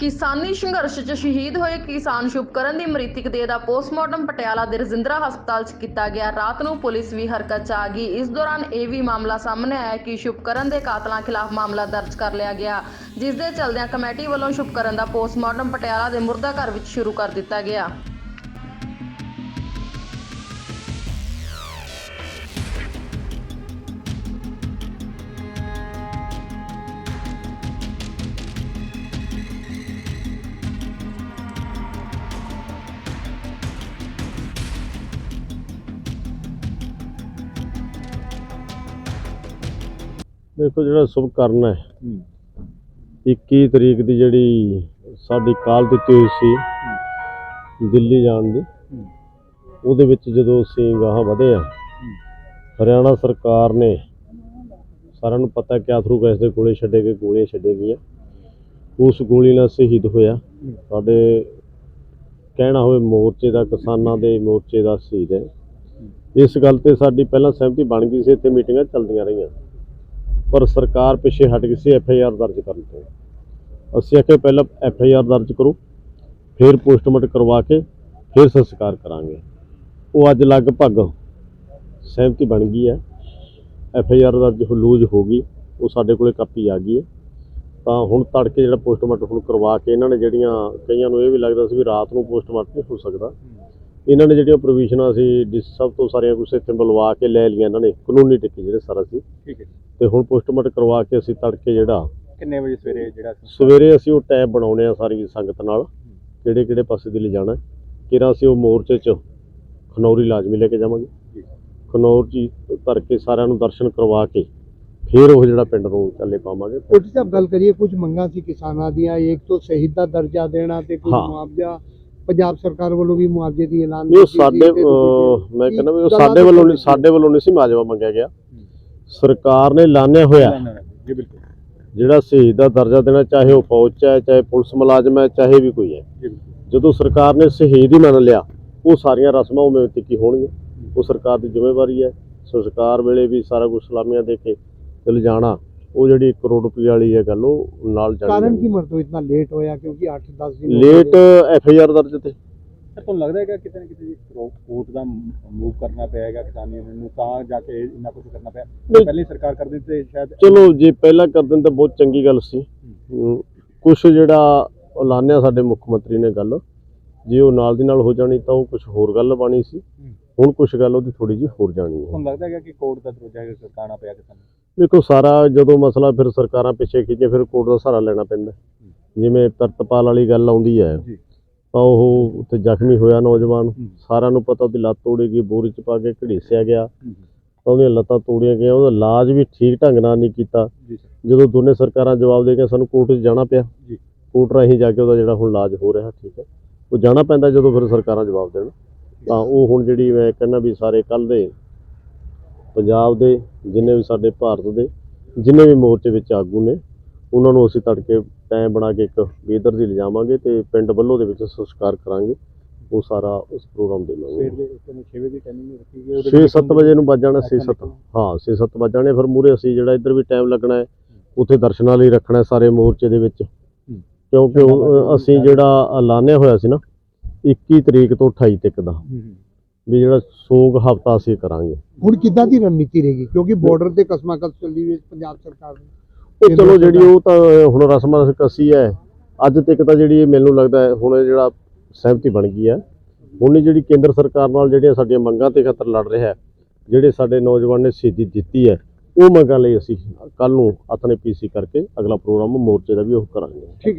ਕਿਸਾਨੀ ਸੰਘਰਸ਼ 'ਚ ਸ਼ਹੀਦ ਹੋਏ ਕਿਸਾਨ ਸ਼ੁਭਕਰਨ ਦੀ ਮ੍ਰਿਤਕ ਦੇਹ ਦਾ ਪੋਸਟਮਾਰਟਮ ਪਟਿਆਲਾ ਦੇ ਰਜਿੰਦਰਾ ਹਸਪਤਾਲ 'ਚ ਕੀਤਾ ਗਿਆ। ਰਾਤ ਨੂੰ ਪੁਲਿਸ ਵੀ ਹਰਕਤ 'ਚ ਆ ਗਈ। ਇਸ ਦੌਰਾਨ ਇਹ ਵੀ ਮਾਮਲਾ ਸਾਹਮਣੇ ਆਇਆ ਕਿ ਸ਼ੁਭਕਰਨ ਦੇ ਕਾਤਲਾਂ ਖਿਲਾਫ ਮਾਮਲਾ ਦਰਜ ਕਰ ਲਿਆ ਗਿਆ। ਜਿਸ ਦੇ ਚਲਦਿਆਂ ਕਮੇਟੀ ਵੱਲੋਂ ਸ਼ੁਭਕਰਨ ਦਾ ਪੋਸਟਮਾਰਟਮ ਪਟਿਆਲਾ ਦੇ ਮੁਰਦਾ ਘਰ ਵਿੱਚ ਸ਼ੁਰੂ ਕਰ ਦਿੱਤਾ ਗਿਆ। ਦੇਖੋ ਜਿਹੜਾ ਸ਼ੁਭ ਕਰਨ ਹੈ। 21 ਤਰੀਕ ਦੀ ਜਿਹੜੀ ਸਾਡੀ ਕਾਲ ਦਿੱਤੀ ਹੋਈ ਸੀ ਦਿੱਲੀ ਜਾਣ ਦੀ ਉਹਦੇ ਵਿੱਚ ਜਦੋਂ ਅਸੀਂ ਗਾਹਾਂ ਵਧੇ ਆ ਹਰਿਆਣਾ ਸਰਕਾਰ ਨੇ ਸਾਰਿਆਂ ਨੂੰ ਪਤਾ ਕਿ ਆਥਰੂ ਗੈਸ ਦੇ ਗੋਲੇ ਛੱਡੇ ਗਏ ਗੋਲੀਆਂ ਛੱਡੇ ਗਈਆਂ। ਉਸ ਗੋਲੀ ਨਾਲ ਸ਼ਹੀਦ ਹੋਇਆ। ਸਾਡੇ ਕਹਿਣਾ ਹੋਵੇ ਮੋਰਚੇ ਦਾ ਕਿਸਾਨਾਂ ਦੇ ਮੋਰਚੇ ਦਾ ਸ਼ਹੀਦ ਹੈ। ਇਸ ਗੱਲ ਤੇ ਸਾਡੀ ਪਹਿਲਾਂ ਸਹਿਮਤੀ ਬਣ ਗਈ ਸੀ ਇੱਥੇ ਮੀਟਿੰਗਾਂ ਚੱਲਦੀਆਂ ਰਹੀਆਂ। ਪਰ ਸਰਕਾਰ ਪਿੱਛੇ ਹਟ ਗਈ ਸੀ ਐਫ ਆਈ ਆਰ ਦਰਜ ਕਰਨ ਤੋਂ। ਅਸੀਂ ਆਖਿਆ ਪਹਿਲਾਂ ਐਫ ਆਈ ਆਰ ਦਰਜ ਕਰੋ, ਫਿਰ ਪੋਸਟਮਾਰਟਮ ਕਰਵਾ ਕੇ, ਫਿਰ ਸੰਸਕਾਰ ਕਰਾਂਗੇ। ਉਹ ਅੱਜ ਲਗਭਗ ਸਹਿਮਤੀ ਬਣ ਗਈ ਹੈ। ਐਫ ਆਈ ਆਰ ਦਰਜ ਲੂਜ਼ ਹੋ ਗਈ, ਉਹ ਸਾਡੇ ਕੋਲੇ ਕਾਪੀ ਆ ਗਈ ਹੈ। ਤਾਂ ਹੁਣ ਤੜਕੇ ਜਿਹੜਾ ਪੋਸਟਮਾਰਟਮ ਹੁਣ ਕਰਵਾ ਕੇ ਇਹਨਾਂ ਨੇ ਜਿਹੜੀਆਂ ਕਈਆਂ ਨੂੰ ਇਹ ਵੀ ਲੱਗਦਾ ਸੀ ਵੀ ਰਾਤ ਨੂੰ ਪੋਸਟਮਾਰਟਮ ਨਹੀਂ ਹੋ ਸਕਦਾ। ਇਹਨਾਂ ਨੇ ਜਿਹੜੀਆਂ ਪ੍ਰੋਵੀਜ਼ਨਾਂ ਸੀ ਜਿਸ ਸਭ ਤੋਂ ਸਾਰੀਆਂ ਕੁਛ ਇੱਥੇ ਬੁਲਵਾ ਕੇ ਲੈ ਲਈਆਂ ਇਹਨਾਂ ਨੇ ਕਾਨੂੰਨੀ ਟਿੱਕੇ ਜਿਹੜੇ ਸਾਰਾ ਸੀ। ਠੀਕ ਹੈ ਜੀ। ਤੇ ਹੁਣ ਪੋਸਟਮਾਰਟਮ ਕਰਵਾ ਕੇ ਅਸੀਂ ਤੜਕੇ ਜਿਹੜਾ ਕਿੰਨੇ ਵਜੇ ਸਵੇਰੇ ਜਿਹੜਾ ਸਵੇਰੇ ਅਸੀਂ ਉਹ ਟੈਬ ਬਣਾਉਣੇ ਆ ਸਾਰੀ ਸੰਗਤ ਨਾਲ ਕਿਹੜੇ ਕਿਹੜੇ ਪਾਸੇ ਦੀ ਲਿਜਾਣਾ ਕਿਰਾਂ ਅਸੀਂ ਉਹ ਮੋਰਚੇ 'ਚ ਖਨੌਰੀ ਲਾਜ਼ਮੀ ਲੈ ਕੇ ਜਾਵਾਂਗੇ। ਖਨੌਰ ਜੀ ਧਰ ਕੇ ਸਾਰਿਆਂ ਨੂੰ ਦਰਸ਼ਨ ਕਰਵਾ ਕੇ ਫਿਰ ਉਹ ਜਿਹੜਾ ਪਿੰਡ ਨੂੰ ਚੱਲੇ ਪਾਵਾਂਗੇ। ਕੋਟੀ ਸਾਹਿਬ ਗੱਲ ਕਰੀਏ ਕੁਝ ਮੰਗਾਂ ਸੀ ਕਿਸਾਨਾਂ ਦੀਆਂ ਇੱਕ ਤੋਂ ਸ਼ਹੀਦ ਦਾ ਦਰਜਾ ਦੇਣਾ ਤੇ ਕੁਝ। ਮੁਆਵਜ਼ਾ। ਪੰਜਾਬ ਸਰਕਾਰ ਵੱਲੋਂ ਵੀ ਮੁਆਵਜ਼ੇ ਦੀ ਐਲਾਨ ਨਹੀਂ ਸਾਡੇ ਮੈਂ ਕਹਿੰਦਾ ਵੀ ਉਹ ਸਾਡੇ ਵੱਲੋਂ ਨਹੀਂ ਸਾਡੇ ਵੱਲੋਂ ਨਹੀਂ ਸੀ ਮਾਜਵਾ ਮੰਗਿਆ ਗਿਆ। ਸਰਕਾਰ ਨੇ ਐਲਾਨਿਆ ਹੋਇਆ। ਜੀ ਬਿਲਕੁਲ। ਜਿਹੜਾ ਸ਼ਹੀਦ ਦਾ ਦਰਜਾ ਦੇਣਾ ਚਾਹੇ ਉਹ ਫੌਜ 'ਚ ਹੈ ਚਾਹੇ ਪੁਲਿਸ ਮੁਲਾਜ਼ਮ ਹੈ ਚਾਹੇ ਵੀ ਕੋਈ ਹੈ। ਜਦੋਂ ਸਰਕਾਰ ਨੇ ਸ਼ਹੀਦ ਹੀ ਮੰਨ ਲਿਆ ਉਹ ਸਾਰੀਆਂ ਰਸਮਾਂ ਉਵੇਂ ਤਿੱਕੀ ਹੋਣਗੀਆਂ? ਉਹ ਸਰਕਾਰ ਦੀ ਜ਼ਿੰਮੇਵਾਰੀ ਹੈ। ਸੋ ਸਰਕਾਰ ਵੇਲੇ ਵੀ ਸਾਰਾ ਕੁਝ ਸਲਾਮੀਆਂ ਦੇ ਕੇ ਤੇ ਲਿਜਾਣਾ ਉਹ ਜਿਹੜੀ 1 ਕਰੋੜ ਰੁਪਏ ਵਾਲੀ ਹੈ ਗੱਲ ਉਹ ਨਾਲ ਕਾਰਨ ਜਾਣੀ ਕੀ ਮਰਤੋ ਇਤਨਾ ਲੇਟ ਹੋਇਆ? ਕਿਉਂਕਿ 8-10 ਦਿਨ ਲੇਟ। ਐਫ ਆਈ ਆਰ ਦਰਜ ਤੇ। ਸਰ ਤੁਹਾਨੂੰ ਲੱਗਦਾ ਹੈਗਾ ਕਿਤੇ ਨਾ ਕਿਤੇ ਕੋਰਟ ਦਾ ਮੂਵ ਕਰਨਾ ਪਏਗਾ ਕਿਸਾਨੀ ਨੂੰ ਤਾਂ ਜਾ ਕੇ ਇੰਨਾ ਕੁਝ ਕਰਨਾ ਪਿਆ। ਪਹਿਲੇ ਸਰਕਾਰ ਕਰ ਦਿੰਦੀ ਤੇ ਸ਼ਾਇਦ ਚਲੋ ਜੇ ਪਹਿਲਾਂ ਕਰ ਦਿੰਦੇ ਤਾਂ ਬਹੁਤ ਚੰਗੀ ਗੱਲ ਸੀ। ਕੁਝ ਜਿਹੜਾ ਐਲਾਨਿਆ ਸਾਡੇ ਮੁੱਖ ਮੰਤਰੀ ਨੇ ਗੱਲ ਜੇ ਉਹ ਨਾਲ ਦੀ ਨਾਲ ਹੋ ਜਾਣੀ ਤਾਂ ਉਹ ਕੁਝ ਹੋਰ ਗੱਲ ਬਾਣੀ ਸੀ। ਹੁਣ ਕੁਝ ਗੱਲ ਉਹਦੀ ਥੋੜੀ ਜਿਹੀ ਹੋਰ ਜਾਣੀ ਹੈ। ਤੁਹਾਨੂੰ ਲੱਗਦਾ ਹੈਗਾ ਕਿ ਕੋਰਟ ਦਾ ਦਰਜਾ ਹੈਗਾ ਸਰਕਾਰਾਂ ਪਿਆ ਕਿਸਾਨ? ਦੇਖੋ ਸਾਰਾ ਜਦੋਂ ਮਸਲਾ ਫਿਰ ਸਰਕਾਰਾਂ ਪਿੱਛੇ ਖਿੱਚੇ ਫਿਰ ਕੋਰਟ ਦਾ ਸਹਾਰਾ ਲੈਣਾ ਪੈਂਦਾ। ਜਿਵੇਂ ਪ੍ਰਤਪਾਲ ਵਾਲੀ ਗੱਲ ਆਉਂਦੀ ਹੈ। ਤਾਂ ਉਹ ਉੱਥੇ ਜ਼ਖਮੀ ਹੋਇਆ ਨੌਜਵਾਨ। ਸਾਰਿਆਂ ਨੂੰ ਪਤਾ ਉਹਦੀ ਲੱਤ ਤੋੜੀ ਗਈ ਬੋਰੀ ਚ ਪਾ ਕੇ ਘੜੀਸਿਆ ਗਿਆ। ਤਾਂ ਉਹਦੀਆਂ ਲੱਤਾਂ ਤੋੜੀਆਂ ਗਈਆਂ ਉਹਦਾ ਇਲਾਜ ਵੀ ਠੀਕ ਢੰਗ ਨਾਲ ਨਹੀਂ ਕੀਤਾ। ਜਦੋਂ ਦੋਨੇ ਸਰਕਾਰਾਂ ਜਵਾਬ ਦੇ ਕੇ ਸਾਨੂੰ ਕੋਰਟ 'ਚ ਜਾਣਾ ਪਿਆ। ਕੋਰਟ ਰਾਹੀਂ ਜਾ ਕੇ ਉਹਦਾ ਜਿਹੜਾ ਹੁਣ ਇਲਾਜ ਹੋ ਰਿਹਾ ਠੀਕ ਹੈ। ਉਹ ਜਾਣਾ ਪੈਂਦਾ ਜਦੋਂ ਫਿਰ ਸਰਕਾਰਾਂ ਜਵਾਬ ਦੇਣ। ਤਾਂ ਉਹ ਹੁਣ ਜਿਹੜੀ ਮੈਂ ਕਹਿੰਦਾ ਵੀ ਸਾਰੇ ਕੱਲ ਦੇ ਪੰਜਾਬ ਦੇ ਜਿੰਨੇ ਵੀ ਸਾਡੇ ਭਾਰਤ ਦੇ ਜਿੰਨੇ ਵੀ ਮੋਰਚੇ ਵਿੱਚ ਆਗੂ ਨੇ ਉਹਨਾਂ ਨੂੰ ਅਸੀਂ ਤੜਕੇ ਟਾਈਮ ਬਣਾ ਕੇ ਇੱਕ ਬੇਦਰ ਦੀ ਲਿਜਾਵਾਂਗੇ ਤੇ ਪਿੰਡ ਵੱਲੋਂ ਦੇ ਵਿੱਚ ਸੰਸਕਾਰ ਕਰਾਂਗੇ। ਉਹ ਸਾਰਾ ਉਸ ਪ੍ਰੋਗਰਾਮ ਦੇਵਾਂਗੇ ਦੇ ਇੱਕ ਨੂੰ 6 ਵਜੇ ਦੀ ਟਾਈਮਿੰਗ ਰੱਖੀ ਗਈ ਉਹਦੇ 6-7 ਵਜੇ ਨੂੰ ਵੱਜ ਜਾਣਾ ਅੱਛਾ 6-7 ਹਾਂ 6-7 ਵੱਜ ਜਾਣੇ ਫਿਰ ਮੂਰੇ ਅਸੀਂ ਜਿਹੜਾ ਇੱਧਰ ਵੀ ਟਾਈਮ ਲੱਗਣਾ ਹੈ ਉੱਥੇ ਦਰਸ਼ਨਾਂ ਲਈ ਰੱਖਣਾ ਸਾਰੇ ਮੋਰਚੇ ਦੇ ਵਿੱਚ। ਕਿਉਂਕਿ ਅਸੀਂ ਜਿਹੜਾ ਐਲਾਨਿਆ ਹੋਇਆ ਸੀ ਨਾ 21 ਤਰੀਕ ਤੋਂ 28 ਤੱਕ ਦਾ। ਵੀ ਜਿਹੜਾ ਸੋਗ ਹਫਤਾ ਅਸੀਂ ਕਰਾਂਗੇ। ਹੁਣ ਕਿੱਦਾਂ ਦੀ ਰਣਨੀਤੀ ਰਹੇਗੀ? ਕਿਉਂਕਿ ਬਾਰਡਰ ਤੇ ਕਸਮਾਂ ਕਸ ਚੱਲੀ ਹੋਈ ਪੰਜਾਬ ਸਰਕਾਰ ਦੀ। ਉਹ ਚਲੋ ਜਿਹੜੀ ਉਹ ਤਾਂ ਹੁਣ ਰਸਮਾਂ ਕਸੀ ਹੈ। ਅੱਜ ਤੱਕ ਤਾਂ ਜਿਹੜੀ ਮੈਨੂੰ ਲੱਗਦਾ ਹੈ ਹੁਣ ਜਿਹੜਾ ਸਹਿਮਤੀ ਬਣ ਗਈ ਹੈ। ਹੁਣ ਜਿਹੜੀ ਕੇਂਦਰ ਸਰਕਾਰ ਨਾਲ ਜਿਹੜੀਆਂ ਸਾਡੀਆਂ ਮੰਗਾਂ ਤੇ ਖਤਰ ਲੜ ਰਿਹਾ ਹੈ ਜਿਹੜੇ ਸਾਡੇ ਨੌਜਵਾਨ ਨੇ ਸ਼ਹੀਦੀ ਦਿੱਤੀ ਹੈ ਉਹ ਮੰਗਾਂ ਲਈ ਅਸੀਂ ਕੱਲ ਨੂੰ ਆਪਣੇ ਪੀਸੀ ਕਰਕੇ ਅਗਲਾ ਪ੍ਰੋਗਰਾਮ ਮੋਰਚੇ ਦਾ ਵੀ ਉਹ ਕਰਾਂਗੇ।